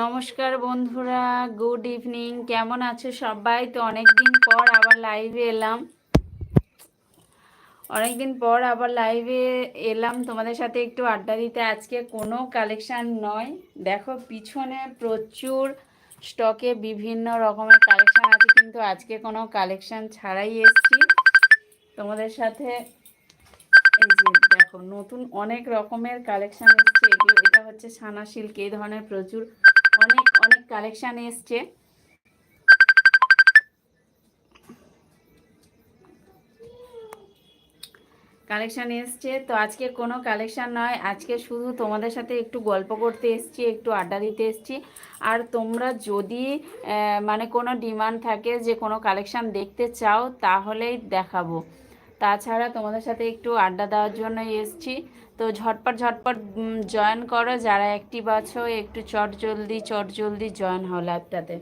নমস্কার বন্ধুরা good evening কেমন আছো সবাই? তো অনেক দিন পর আবার লাইভে এলাম। অনেক দিন পর আবার লাইভে এলাম। তোমাদের সাথে একটু আড্ডা দিতে। আজকে কোনো কালেকশান নয়। দেখো, পিছনে প্রচুর স্টকে বিভিন্ন রকমের কালেকশান আছে, কিন্তু আজকে কোনো কালেকশান ছাড়াই এসছি। তোমাদের সাথে দেখো, নতুন অনেক রকমের কালেকশান এসছে। এটা হচ্ছে সানা সিল্ক এই ধরনের প্রচুর অনেক অনেক কালেকশান এসছে। কালেকশান এসছে। তো আজকে কোনো কালেকশান নয়, আজকে শুধু তোমাদের সাথে একটু গল্প করতে এসছি, একটু আড্ডা দিতে এসছি। আর তোমরা যদি মানে কোনো ডিমান্ড থাকে যে কোনো কালেকশান দেখতে চাও, তাহলেই দেখাবো। তাছাড়া তোমাদের সাথে একটু আড্ডা দেওয়ার জন্যই এসছি। তো ঝটপট ঝটপট জয়েন করো। যারা অ্যাক্টিভ আছো, একটু চট জলদি চট জলদি জয়েন হও ল্যাবটাতে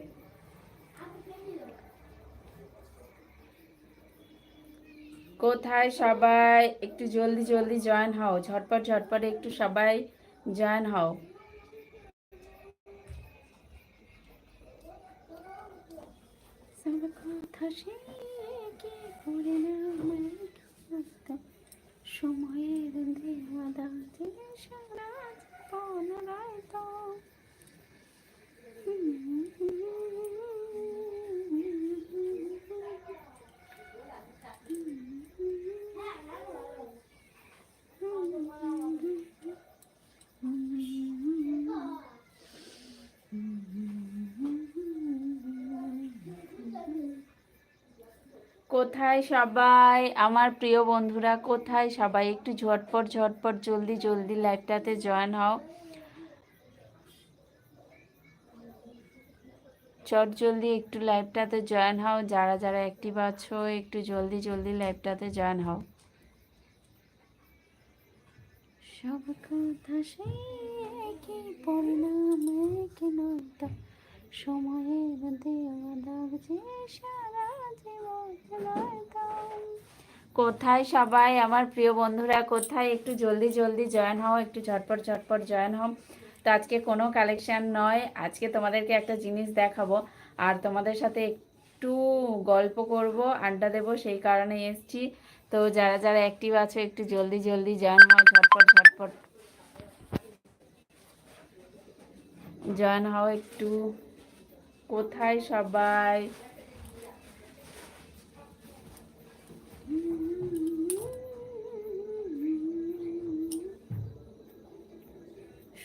কোথায় সবাই? একটু জলদি জলদি জয়েন হও। ঝটপট ঝটপট একটু সবাই জয়েন হও কথা সে কি করে না সময়ের দেওয়া সারা জীবন রায়তো কোথায় সবাই? আমার প্রিয় বন্ধুরা, কোথায় সবাই? একটু ঝটপট ঝটপট, জলদি জলদি লাইভটাতে জয়েন হও। চট জলদি একটু লাইভটাতে জয়েন হও। যারা যারা অ্যাক্টিভ আছো, একটু জলদি জলদি লাইভটাতে জয়েন হও। সব কথা সে কি পরিণাম সময়ের দেওয়া যে সারা কোথায় সবাই? আমার প্রিয় বন্ধুরা, কোথায়? একটু জলদি জলদি জয়েন হও, একটু ঝটপট ঝটপট জয়েন হও। তো আজকে কোনো কালেকশান নয়, আজকে তোমাদেরকে একটা জিনিস দেখাবো। আর তোমাদের সাথে একটু গল্প করব, আড্ডা দেব, সেই কারণে এসছি। তো যারা যারা অ্যাক্টিভ আছো, একটু জলদি জলদি জয়েন হও, ঝটপট ঝটপট। জয়েন হও একটু। কোথায় সবাই?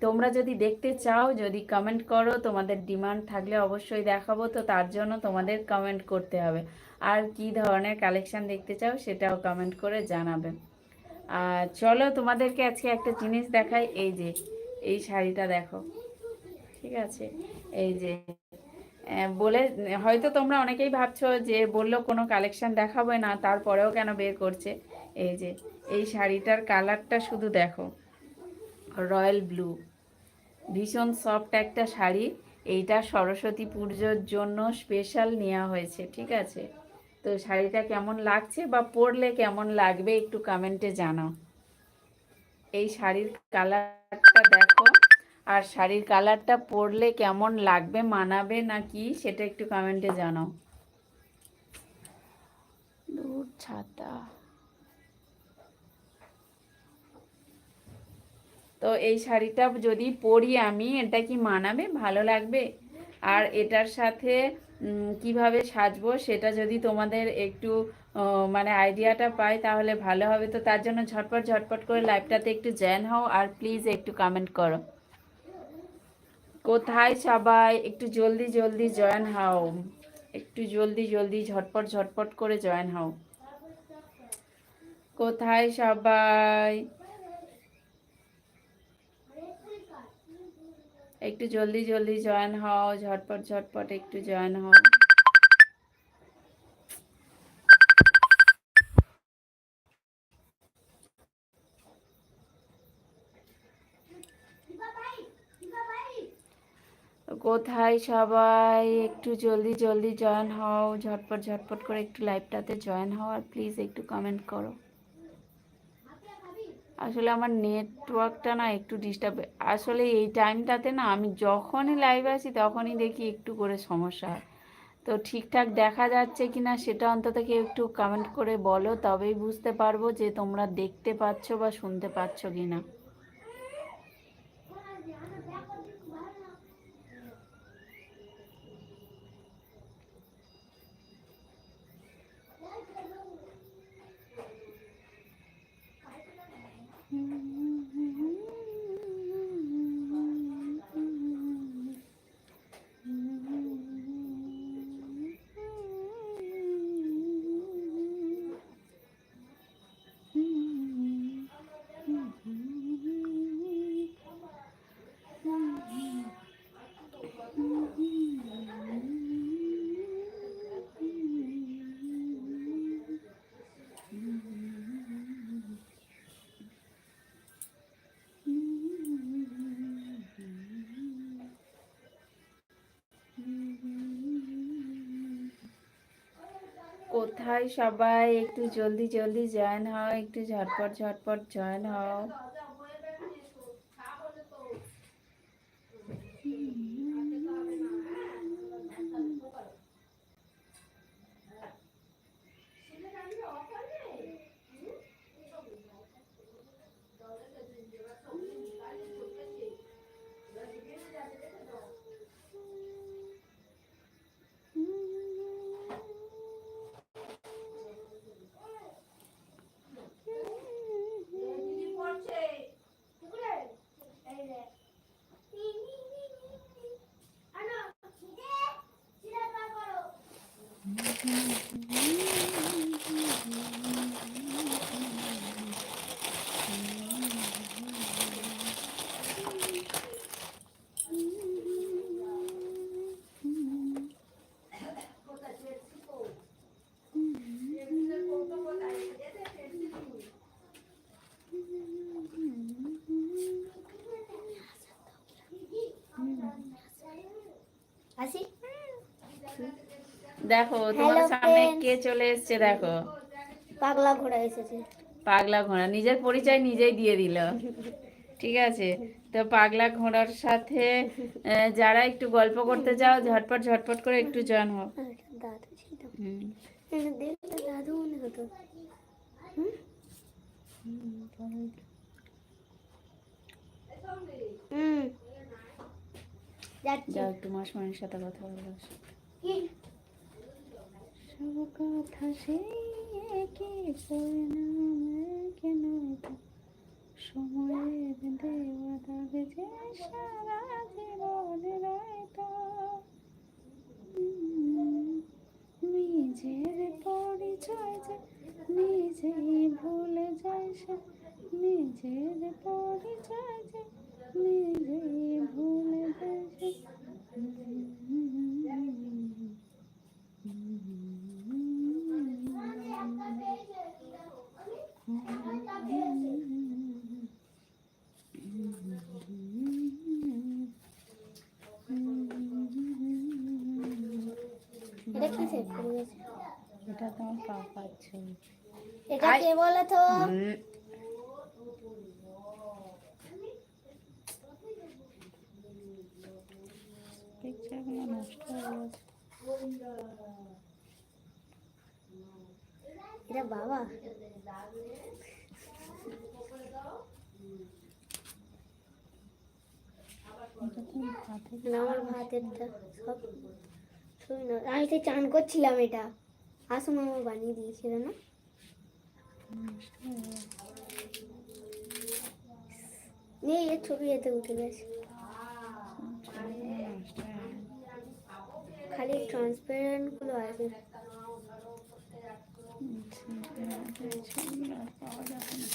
তোমরা যদি দেখতে চাও, যদি কমেন্ট করো, তোমাদের ডিমান্ড থাকলে অবশ্যই দেখাবো। তো তার জন্য তোমাদের কমেন্ট করতে হবে। আর কি ধরনের কালেকশান দেখতে চাও, সেটাও কমেন্ট করে জানাবে। আর চলো তোমাদেরকে আজকে একটা জিনিস দেখাই। এই যে, এই শাড়িটা দেখো। ঠিক আছে? এই যে বলে, হয়তো তোমরা অনেকেই ভাবছ যে বলল কোনো কালেকশান দেখাবে না, তারপরেও কেন বের করছে? এই যে, এই শাড়িটার কালারটা শুধু দেখো। Royal blue. ভীষণ সফট একটা শাড়ি। এইটা সরস্বতী পুজোর জন্য স্পেশাল নেওয়া হয়েছে, ঠিক আছে? তো শাড়িটা কেমন লাগছে বা পরলে কেমন লাগবে একটু কমেন্টে জানাও। এই শাড়ির কালারটা দেখো। আর শাড়ির কালারটা পরলে কেমন লাগবে, মানাবে না কি, সেটা একটু কমেন্টে জানাও। ছাতা। তো এই শাড়িটা যদি পরি আমি, এটা কি মানাবে? ভালো লাগবে? আর এটার সাথে কীভাবে সাজবো সেটা যদি তোমাদের একটু মানে আইডিয়াটা পাই তাহলে ভালো হবে। তো তার জন্য ঝটপট ঝটপট করে লাইভটাতে একটু জয়েন হও আর প্লিজ একটু কমেন্ট করো। কোথায় সবাই? একটু জলদি জলদি জয়েন হও। একটু জলদি জলদি, ঝটপট ঝটপট করে জয়েন হও। কোথায় সবাই? একটু জলদি জলদি জয়েন হও, ঝটপট ঝটপট একটু জয়েন হও। কোথায় সবাই? একটু জলদি জলদি জয়েন হও, ঝটপট ঝটপট করে একটু লাইভটাতে জয়েন হও আর প্লিজ একটু কমেন্ট করো। আসলে আমার নেটওয়ার্কটা না একটু ডিস্টার্ব আসলে এই টাইমটাতে না আমি যখনই লাইভ আসি তখনই দেখি একটু করে সমস্যা। হয় তো ঠিকঠাক দেখা যাচ্ছে কি না সেটা অন্তত কেউ একটু কমেন্ট করে বলো, তবেই বুঝতে পারব যে তোমরা দেখতে পাচ্ছ বা শুনতে পাচ্ছ কি না কোথায় সবাই একটু জলদি জলদি জয়েন হও একটু ঝটপট ঝটপট জয়েন হও। আসি? দেখো তোমার সামনে কে চলে এসছে দেখো। পাগলা ঘোড়া এসেছে। পাগলা ঘোড়া নিজের পরিচয় নিজেই দিয়ে দিল। ঠিক আছে? তো পাগলা ঘোড়ার সাথে যারা একটু গল্প করতে চাও ঝটপট ঝটপট করে একটু জয়েন হও। দাদু ছিল হুম। এটা দেখলে দাদু মনে হতো হুম? হুম যাচ্ছি যাও একটু মাসমানির সাথে কথা বলো? সব কথা সেই কি পরিণামে কেন সময়ের দেওয়া দাগে যে সারা জীবনে রয়তো। নিজের পরিচয় যে নিজেই ভুলে যায় সে। নিজের পরিচয় যে নিজেই ভুলে যায় সে এটা কি সেট করে গেছে এটা তোমার পাপার ছবি এটা আই- কে বলে তো হুম। পিকচারগুলো নষ্ট হয়ে গেছে এটা বাবা। আমার ভাতেরটা সব ছবি না। আমি তো চান করছিলাম এটা। আসো মামা বানিয়ে দিয়েছিল না? এর ছবি এতে উঠে গেছে ছবিগুলো নষ্ট হয়ে গেছে খালি ট্রান্সপারেন্টগুলো আছে ছবিগুলো আর পাওয়া যাবে না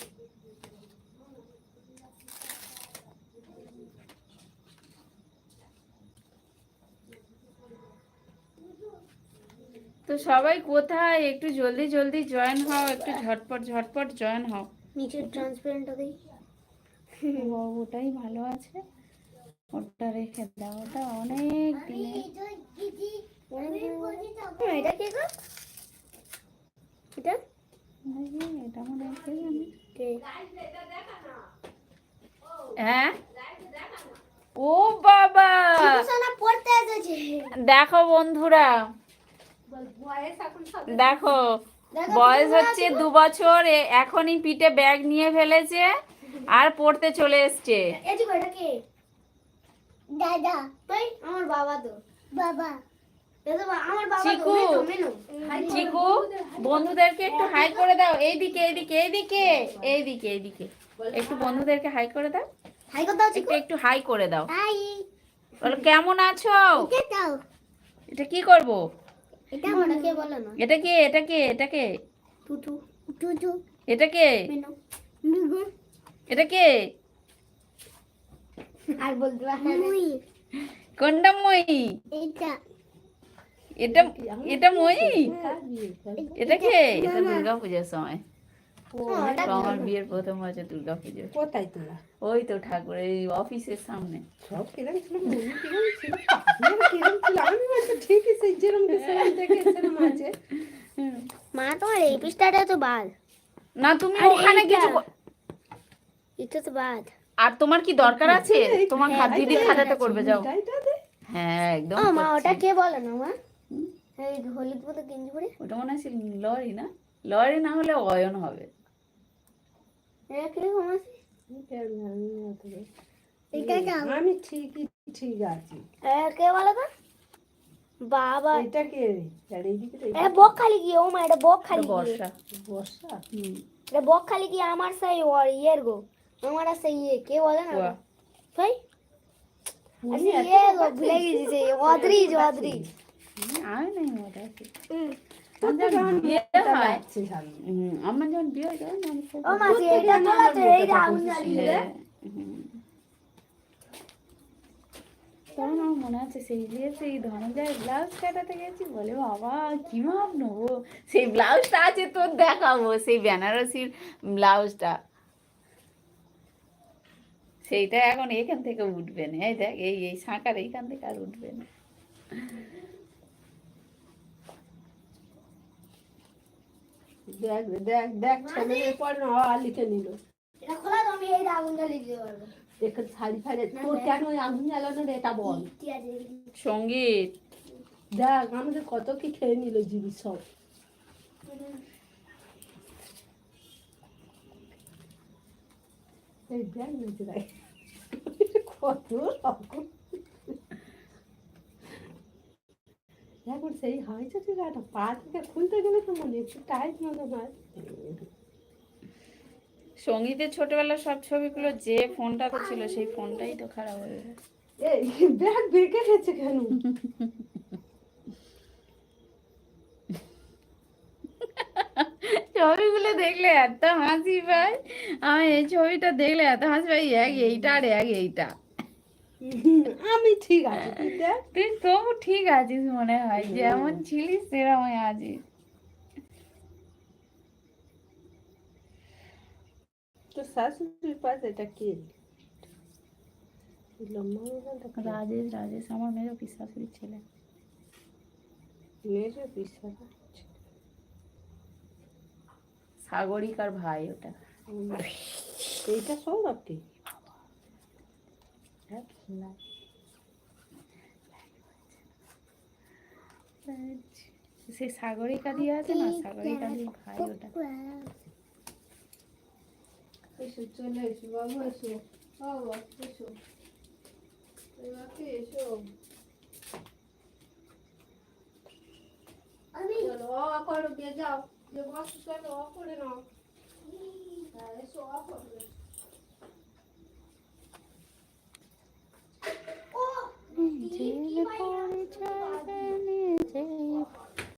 তো সবাই কোথায়? একটু জলদি জলদি জয়েন হও একটু ঝটপট ঝটপট জয়েন হও। নিচের ট্রান্সপারেন্টটা দিই ও, ওটাই ভালো আছে। ওটা রেখে দাও ওটা অনেক দিনে এটা কে গো? এটা? এটা মনে হয়? হ্যাঁ ও বাবা! দেখো বন্ধুরা। দেখো বয়স হচ্ছে দু বছর এখনই পিঠে ব্যাগ নিয়ে ফেলেছে আর পড়তে চলে এসছে। দাদা আমার বাবা তো। বাবা। চিকু। চিকু বন্ধুদেরকে একটু হাই করে দাও। এইদিকে এইদিকে এইদিকে এইদিকে এইদিকে। একটু বন্ধুদেরকে হাই করে দাও। হাই কর দাও একটু একটু হাই করে দাও। হাই। বলো কেমন আছো? এটা কি করব? এটা আমার কে বলো না। এটা কে? এটা কে? এটা কে? টুটু টুটু। এটা কে? এটা কে? আর বলতে কোনটা মই? এটা এটা এটা মই? এটা কে? এটা দুর্গা পূজার সময়। আমার বিয়ের প্রথম বছর দুর্গা পুজো কোথায় তোরা? ওই তো ঠাকুর এই অফিসের সামনে। সব কিরম ছিল কিরম ছিল পাখনা কিরম ছিল আমি বলছি ঠিকই সেই যেরম দেখে সেরম আছে মা তোমার এই পৃষ্ঠাটা তো বাদ। না তুমি আর ওখানে? কিছু এটা তো বাদ। আর তোমার কি দরকার আছে? তোমার হাত দিদি খাতাতে করবে যাও। হ্যাঁ একদম মা ওটা কে বলে না মা? হলুদ মতো গেঞ্জি পরে? ওটা মনে হচ্ছে লরি না? লরি না হলে অয়ন হবে। এইটা আমি ঠিকই ঠিক আছি। কে বলে তো? বাবা। এটা কে রে? আর এইদিকে তো এটা বক খালি কি ও মা এটা বক খালি বর্ষা। বর্ষা? এটা বক খালি কি আমার সেই ওর ইয়ের গো আমার আছে ইয়ে কে বলে না ভাই আরে ইয়ে গো ভুলে গেছি সেই অদ্রিজ অদ্রিজ। আমি নেই কি আমার যখন বিয়ে হয় তখন মনে আছে সেই বিয়ে সেই ধনঞ্জয় ব্লাউজ কাটাতে গেছি বলে বাবা কি মাপ নেব? সেই ব্লাউজটা আছে তোর দেখাবো সেই বেনারসির ব্লাউজটা। সেইটা এখন এখান থেকে উঠবে না। এই দেখ এই এই শাঁকার এইখান থেকে আর উঠবে না। দেখ দেখ দেখ ছেলে পর না আ লিখে নিল। এটা খোলা তো আমি এই যে আগুন জ্বালিয়ে দিতে পারব এখানে শাড়ি ফাড়ি তোর কেন ওই আগুন জ্বালানো রে এটা বল? সংগীত। দেখ আমাদের কত কি খেয়ে নিল জিনিস সব। এই দেখ নিজেরাই কত রকম। এখন সেই হয়েছে ঠিক আছে পা থেকে খুলতে গেলে তো মনে একটু টাইট মতো হয় সঙ্গীতের ছোটবেলার সব ছবিগুলো যে ফোনটা ছিল সেই ফোনটাই তো খারাপ হয়ে গেছে। এই ব্যাগ বেঁকে গেছে কেন? ছবিগুলো দেখলে এত হাসি ভাই। আমি এই ছবিটা দেখলে এত হাসি পাই এক এইটা আর এক এইটা। আমি ঠিক আছে তুই দেখ। তুই তবু ঠিক আছিস মনে হয় যেমন ছিলিস সেরকমই আছিস। তোর শাশুড়ির পাশে এটা কে? কে? রাজেশ রাজেশ আমার মেয়ের পিসাশুড়ির ছেলে? মেয়ের বিশ্বাস সাগরিক আর ভাই ওটা। এইটা সৌরভকে সেই সাগরিকা দিয়ে আছে না? সাগরিকা দিয়ে ভাই ওটা। এসো চলে এসো বাবু এসো। বাবা এসো। এসো। আমি চলো অ করো গিয়ে যাও। যে বস চলো অ করে নাও। হ্যাঁ এসো অ করো Je ne pourrai.